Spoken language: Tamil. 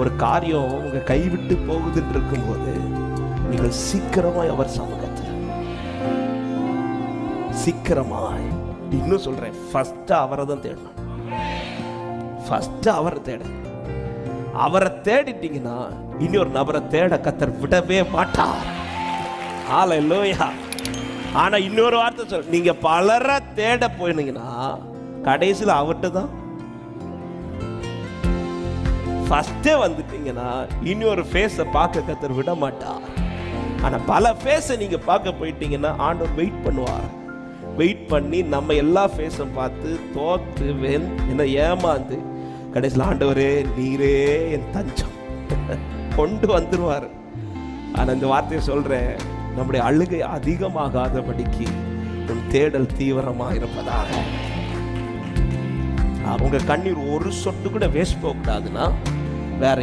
ஒரு காரியம் உங்க கைவிட்டு போகுதுன்னு இருக்கும்போது நீங்கள் சீக்கிரமாய் அவர் சமூகத்தில். சீக்கிரமாய். இன்னும் சொல்றேன் ஃபர்ஸ்ட் அவரை தான் தேடணும். ஃபர்ஸ்ட் அவரை தேட. அவரை தேடிட்டீங்கன்னா இன்னொரு நபரை தேட கத்தர் விடவே மாட்டார். லோயா ஆனா இன்னொரு வார்த்தை சொல் நீங்க பலரை தேட போயினீங்கன்னா கடைசியில் அவர்கிட்ட தான் ஃபஸ்ட்டே வந்துட்டீங்கன்னா இன்னொரு ஃபேஸை பார்க்க கத்தர் விட மாட்டார் ஆனால் பல ஃபேஸை நீங்கள் பார்க்க போயிட்டீங்கன்னா ஆண்டவர் வெயிட் பண்ணுவார். வெயிட் பண்ணி நம்ம எல்லா ஃபேஸும் பார்த்து தோத்து வென் என்ன ஏமாந்து கடைசியில் ஆண்டவரே நீரே என் தஞ்சம். கொண்டு வந்துடுவார் ஆனால் இந்த வார்த்தையை சொல்கிறேன் நம்முடைய அழுகை அதிகமாகாதபடிக்கு உன் தேடல் தீவிரமாக இருப்பதாக. அவங்க கண்ணீர் ஒரு சொட்டு கூட வேஸ்ட் போகக்கூடாதுன்னா